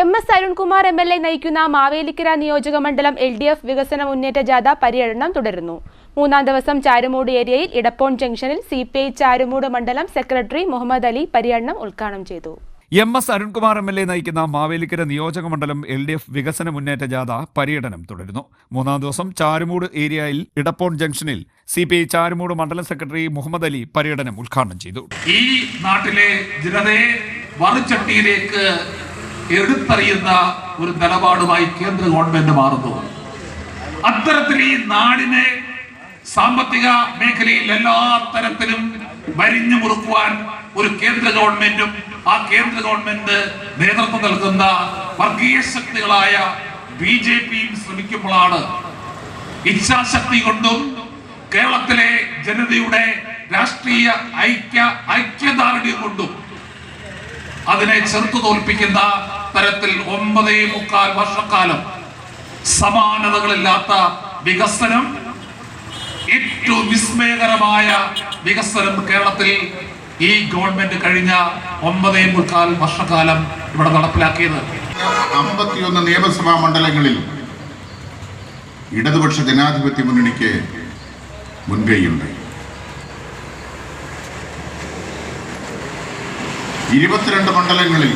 M S Arunkumar M L A നയിക്കുന്ന മാവേലിക്കര നിയോജക മണ്ഡലം എൽ ഡി എഫ് വികസന മുന്നേറ്റ ജാഥ പര്യടനം തുടരുന്നു. മൂന്നാം ദിവസം ചാരുമൂട് ഏരിയയിൽ ഇടപ്പോൺ ജംഗ്ഷനിൽ സി പി ഐ ചാരുമൂട് മണ്ഡലം സെക്രട്ടറി മുഹമ്മദ് അലി പര്യടനം ഉദ്ഘാടനം ചെയ്തു. M S Arunkumar M L A നയിക്കുന്ന മാവേലിക്കര നിയോജക മണ്ഡലം എൽ ഡി എഫ് വികസന മുന്നേറ്റ ജാഥ പര്യടനം തുടരുന്നു. മൂന്നാം ദിവസം ചാരുമൂട് ഏരിയയിൽ ഇടപ്പോൺ ജംഗ്ഷനിൽ സി പി ഐ ചാരുമൂട് മണ്ഡലം സെക്രട്ടറി മുഹമ്മദ് അലി പര്യടനം ഉദ്ഘാടനം ചെയ്തു. ഈ നാട്ടിലെ ജനതയെ മറുചട്ടിയിലേക്ക് എടുത്തറിയുന്ന ഒരു നിലപാടുമായി കേന്ദ്ര ഗവൺമെന്റ് മാറുന്നു. അത്തരത്തിൽ ഈ നാടിനെ സാമ്പത്തിക മേഖലയിൽ എല്ലാ തരത്തിലും വരിഞ്ഞു മുറുക്കുവാൻ ഒരു കേന്ദ്ര ഗവൺമെന്റും ആ കേന്ദ്ര ഗവൺമെന്റ് നേതൃത്വം നൽകുന്ന വർഗീയ ശക്തികളായ ബി ജെ പിയും ശ്രമിക്കുമ്പോഴാണ് ഇച്ഛാശക്തി കൊണ്ടും കേരളത്തിലെ ജനതയുടെ രാഷ്ട്രീയ ഐക്യ ഐക്യദാർഢ്യം കൊണ്ടും അതിനെ ചെറുത്തു തോൽപ്പിക്കുന്ന തരത്തിൽ ഒമ്പതേ മുക്കാൽ വർഷക്കാലം സമാനതകളില്ലാത്ത വികസനം ഏറ്റവും വിസ്മയകരമായ വികസനം കേരളത്തിൽ ഈ ഗവൺമെന്റ് കഴിഞ്ഞ ഒമ്പതേ മുക്കാൽ വർഷക്കാലം ഇവിടെ നടപ്പിലാക്കിയത്. അമ്പത്തിയൊന്ന് നിയമസഭാ മണ്ഡലങ്ങളിൽ ഇടതുപക്ഷ ജനാധിപത്യ മുന്നണിക്ക് മുൻകൈയുണ്ട്. ഇരുപത്തിരണ്ട് മണ്ഡലങ്ങളിൽ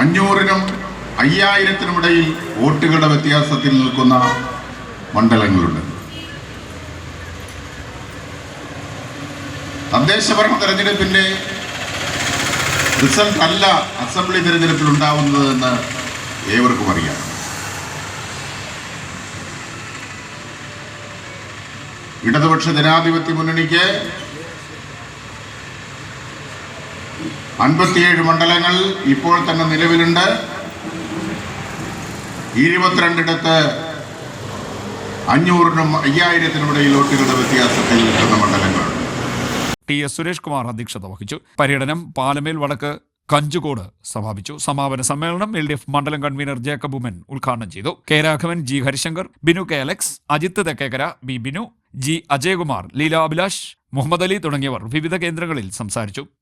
അഞ്ഞൂറിനും അയ്യായിരത്തിനുമിടയിൽ വോട്ടുകളുടെ വ്യത്യാസത്തിൽ നിൽക്കുന്ന മണ്ഡലങ്ങളുണ്ട്. തദ്ദേശഭരണ തെരഞ്ഞെടുപ്പിന്റെ റിസൾട്ട് അല്ല അസംബ്ലി തിരഞ്ഞെടുപ്പിൽ ഉണ്ടാവുന്നതെന്ന് ഏവർക്കും അറിയാം. ഇടതുപക്ഷ ജനാധിപത്യ മുന്നണിക്ക് അൻപത്തിയേഴ് മണ്ഡലങ്ങൾ ഇപ്പോൾ തന്നെ നിലവിലുണ്ട്. ഇരുപത്തിരണ്ടിടത്ത് അഞ്ഞൂറിനും അയ്യായിരത്തിനും ഇടയിൽ വോട്ടുകളുടെ വ്യത്യാസത്തിൽ നിൽക്കുന്ന മണ്ഡലങ്ങളുണ്ട്. ടി എസ് സുരേഷ് കുമാർ അധ്യക്ഷത വഹിച്ചു. പര്യടനം പാലമേൽ വടക്ക് കഞ്ചുകോട് സമാപിച്ചു. സമാപന സമ്മേളനം എൽ ഡി എഫ് മണ്ഡലം കൺവീനർ ജേക്കബ് ഉമ്മൻ ഉദ്ഘാടനം ചെയ്തു. K Raghavan G Harishankar Binu K Alex Ajith Thekkekkara B Binu G Ajayakumar Leela Abhilash Muhammad Ali തുടങ്ങിയവർ വിവിധ കേന്ദ്രങ്ങളിൽ സംസാരിച്ചു.